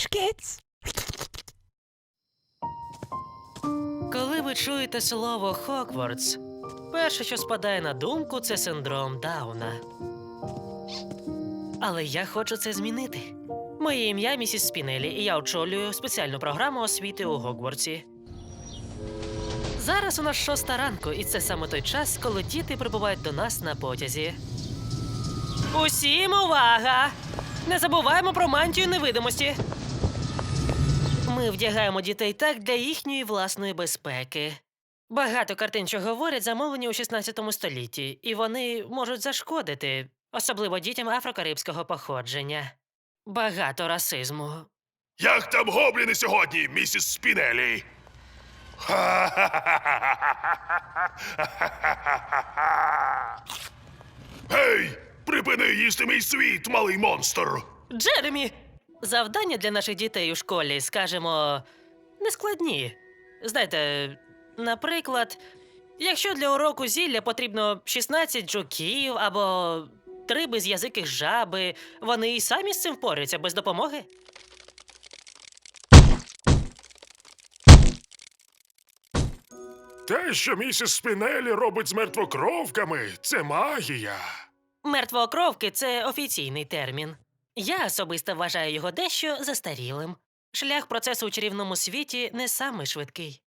Hush, kids. Коли ви чуєте слово Хогвартс, перше, що спадає на думку, це синдром Дауна. Але я хочу це змінити. Моє ім'я місіс Спінелі, і я очолюю спеціальну програму освіти у Гогвартсі. Зараз у нас шоста ранку, і це саме той час, коли діти прибувають до нас на потязі. Усім увага! Не забуваємо про мантію невидимості. Ми вдягаємо дітей так для їхньої власної безпеки. Багато картин, що говорять, замовлені у 16 столітті, і вони можуть зашкодити, особливо дітям афрокарибського походження. Багато расизму. Як там гобліни сьогодні, місіс Спінелі? Гей! Припини їсти мій світ, малий монстр! Джеремі! Завдання для наших дітей у школі, скажімо, нескладні. Знаєте, наприклад, якщо для уроку зілля потрібно 16 жуків або три безязиких жаби, вони і самі з цим впораються без допомоги. Те, що місіс Спінелі робить з мертвокровками, це магія. Мертвоокровки це офіційний термін. Я особисто вважаю його дещо застарілим. Шлях процесу у чарівному світі не самий швидкий.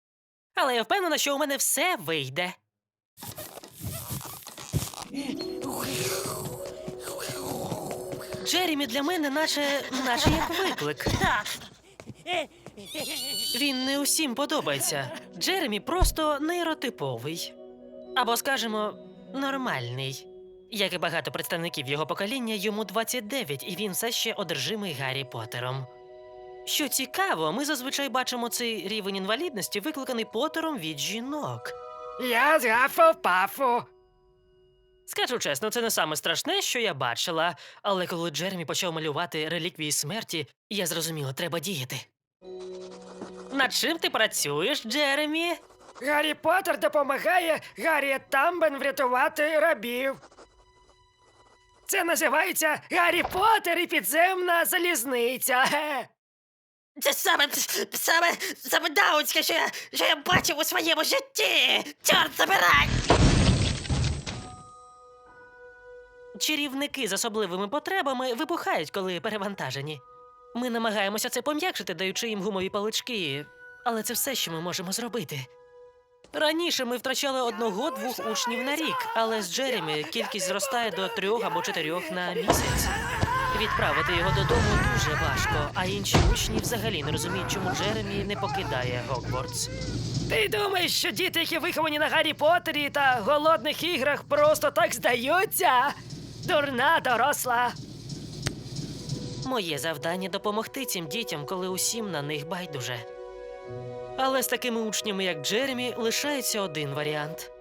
Але я впевнена, що у мене все вийде. Джеремі для мене наче, наче як виклик. Він не усім подобається. Джеремі просто нейротиповий. Або, скажемо, нормальний. Як і багато представників його покоління, йому 29, і він все ще одержимий Гаррі Поттером. Що цікаво, ми зазвичай бачимо цей рівень інвалідності, викликаний Поттером від жінок. Я з Гаффлпафу. Скажу чесно, це не саме страшне, що я бачила, але коли Джеремі почав малювати реліквії смерті, я зрозуміла, треба діяти. Над чим ти працюєш, Джеремі? Гаррі Поттер допомагає Гаррі Тамбен врятувати рабів. Це називається Гаррі Поттер і підземна залізниця. Ге. Це саме саме саме даунське, що я, що я бачив у своєму житті! Чорт забирай! Чарівники з особливими потребами вибухають, коли перевантажені. Ми намагаємося це пом'якшити, даючи їм гумові палички, але це все, що ми можемо зробити. Раніше ми втрачали одного-двох учнів на рік, але з Джеремі кількість зростає до трьох або чотирьох на місяць. Відправити його додому дуже важко, а інші учні взагалі не розуміють, чому Джеремі не покидає Гогвартс. Ти думаєш, що діти, які виховані на Гаррі Поттері та голодних іграх, просто так здаються? Дурна доросла. Моє завдання допомогти цим дітям, коли усім на них байдуже. Але з такими учнями, як Джеремі, лишається один варіант.